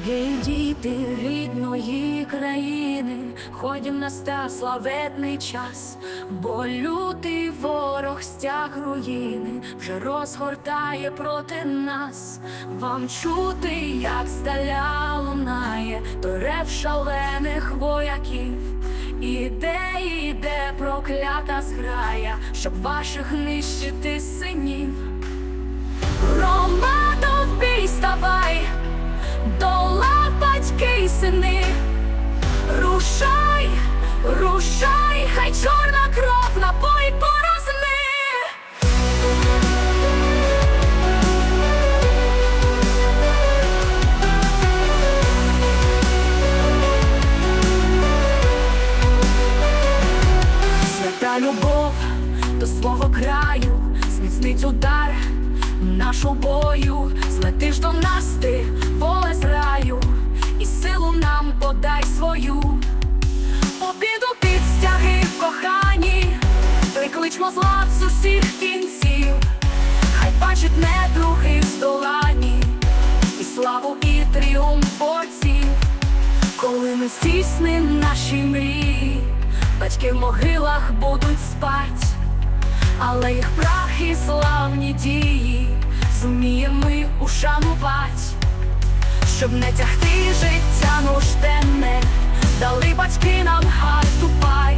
Гей, рідної країни, ходім настав славетний час, бо лютий ворог стяг руїни вже розгортає проти нас. Вам чути, як здаля лунає, той рев шалених вояків. Іде, іде проклята зграя, щоб ваших нищити синів. Громадо в батьки. Рушай, рушай, хай чорна кров напоїть порозни. Свята любов до свого краю, зміцнить удар нашу бою, злетиш до нас ти, прикличмо зла з усіх кінців, хай бачить недруги здолані, і славу, і тріумф борців. Коли ми здійсним наші мрії, батьки в могилах будуть спать, але їх прах і славні дії зуміємо ми ушанувати, щоб не тягти життя нужденне, дали батьки нам гарту пай,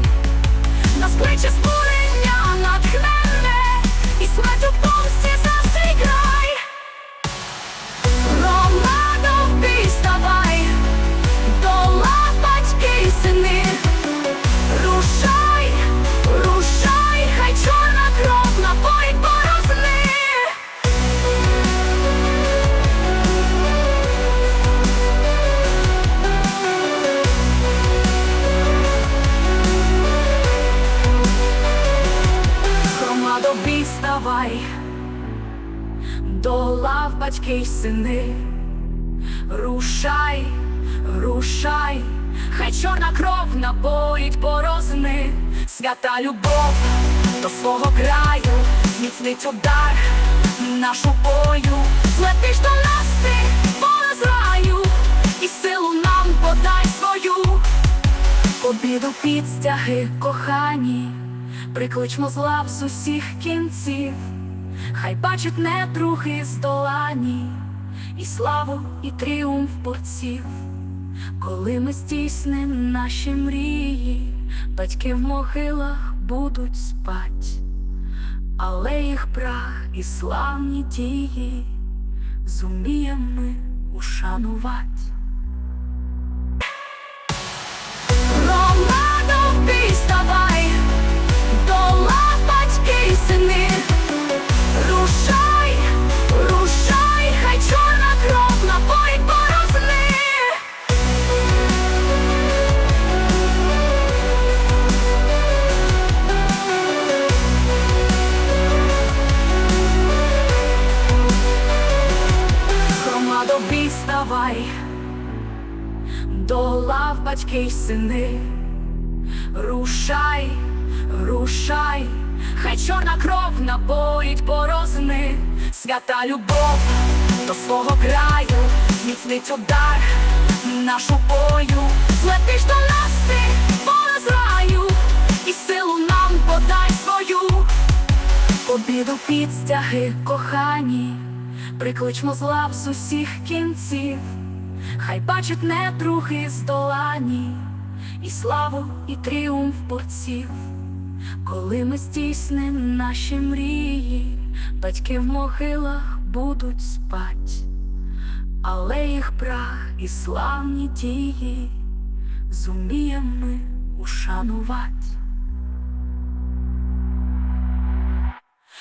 батьки й сини. Рушай, рушай, хай чорна кров напоїть порозни, свята любов до свого краю, зміцнить удар нашу бою, злетиш до нас ти, поле з раю, і силу нам подай свою, побіду під стяги кохані, прикличмо зла з усіх кінців. Хай бачить недруги здолані, і славу, і тріумф борців, коли ми здійсним наші мрії, батьки в могилах будуть спать, але їх прах і славні дії зумієм ми ушанувати. Громадо ставай, до лав батьки й сини. Рушай, рушай, хай чорна кров напоїть порозни, свята любов до свого краю, зміцнить удар нашу бою, злетиш до нас ти, поле з раю, і силу нам подай свою, побіду під стяги кохані, прикличмо зла з усіх кінців, хай бачить недруги здолані і славу, і тріумф борців, коли ми здійсним наші мрії, батьки в могилах будуть спать, але їх прах і славні дії зумієм ми ушанувати.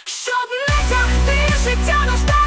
Щоб не тягти життя наш